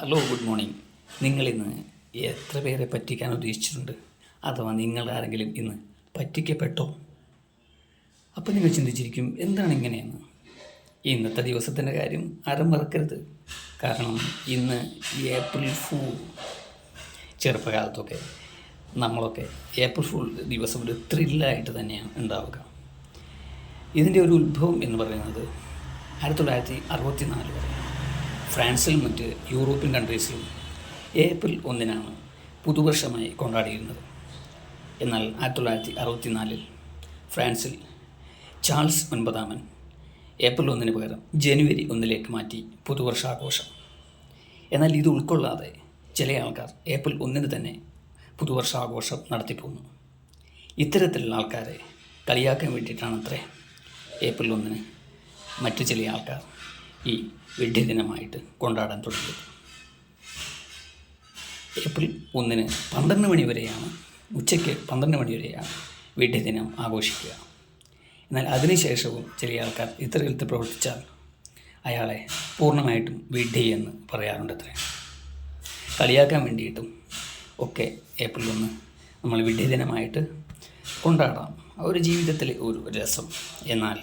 Hello good morning നിങ്ങളിന്ന് എത്ര പേരെ പറ്റിക്കാൻ ഉദ്ദേശിച്ചിട്ടുണ്ട്? അഥവാ നിങ്ങൾ ആരെങ്കിലും ഇന്ന് പറ്റിക്കപ്പെട്ടോ? അപ്പോൾ നിങ്ങൾ ചിന്തിച്ചിരിക്കും എന്താണ് ഇങ്ങനെയെന്ന്? ഇന്നത്തെ ദിവസത്തിന്റെ കാര്യം ആരും മറക്കരുത്. കാരണം ഇന്ന് ഏപ്രിൽ ഫൂൾ ചെറുപ്പകാലത്തൊക്കെ നമ്മളൊക്കെ ഏപ്രിൽ ഫൂൾ ദിവസം ഒരു ത്രില്ലായിട്ട് തന്നെയാണ് ഉണ്ടാവുക. ഇതിന്റെ ഒരു ഉത്ഭവം എന്ന് പറയുന്നത് ആയിരത്തി തൊള്ളായിരത്തി അറുപത്തി നാല് ഫ്രാൻസിലും മറ്റ് യൂറോപ്യൻ കൺട്രീസിലും ഏപ്രിൽ ഒന്നിനാണ് പുതുവർഷമായി കൊണ്ടാടിയിരുന്നത്. എന്നാൽ ആയിരത്തി തൊള്ളായിരത്തി അറുപത്തി നാലിൽ ഫ്രാൻസിൽ ചാൾസ് ഒൻപതാമൻ ഏപ്രിൽ ഒന്നിന് പകരം ജനുവരി ഒന്നിലേക്ക് മാറ്റി പുതുവർഷാഘോഷം. എന്നാൽ ഇത് ഉൾക്കൊള്ളാതെ ചില ആൾക്കാർ ഏപ്രിൽ ഒന്നിന് തന്നെ പുതുവർഷാഘോഷം നടത്തിപ്പോന്നു ഇത്തരത്തിലുള്ള ആൾക്കാരെ കളിയാക്കാൻ വേണ്ടിയിട്ടാണ് അത്രേ ഏപ്രിൽ ഒന്നിന് മറ്റു ചില ആൾക്കാർ ഈ വെഡ്ഢിദിനമായിട്ട് കൊണ്ടാടാൻ തുടങ്ങി. ഏപ്രിൽ ഒന്നിന് പന്ത്രണ്ട് മണി വരെയാണ് ഉച്ചയ്ക്ക് പന്ത്രണ്ട് മണി വരെയാണ് വെഡ്ഢിദിനം ആഘോഷിക്കുക. എന്നാൽ അതിനുശേഷവും ചില ആൾക്കാർ ഇത്തരത്തിൽ പ്രവർത്തിച്ചാൽ അയാളെ പൂർണമായിട്ടും വിഡ്ഢി എന്ന് പറയാറുണ്ട് അത്രേ കളിയാക്കാൻ വേണ്ടിയിട്ടും ഒക്കെ ഏപ്രിൽ ഒന്ന് നമ്മൾ വിഡ്ഢിദിനമായിട്ട് കൊണ്ടാടാം. ഒരു ജീവിതത്തിലെ ഒരു രസം. എന്നാൽ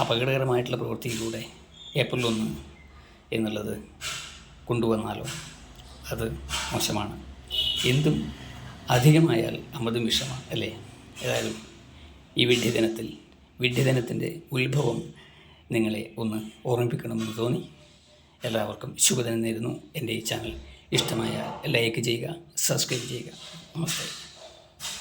അപകടകരമായിട്ടുള്ള പ്രവൃത്തിയിലൂടെ ഏപ്രിൽ ഒന്ന് എന്നുള്ളത് കൊണ്ടുവന്നാലോ? അത് മോശമാണ്. എന്തും അധികമായാൽ അമൃതും വിഷമാണ് അല്ലേ? ഏതായാലും ഈ വിഡ്ഢിദിനത്തിൽ വിഡ്ഢിദിനത്തിന്റെ ഉത്ഭവം നിങ്ങളെ ഒന്ന് ഓർമ്മിപ്പിക്കണമെന്ന് തോന്നി. എല്ലാവർക്കും ശുഭദിനം നേരുന്നു. എന്റെ ഈ ചാനൽ ഇഷ്ടമായ ലൈക്ക് ചെയ്യുക സബ്സ്ക്രൈബ് ചെയ്യുക. നമസ്തേ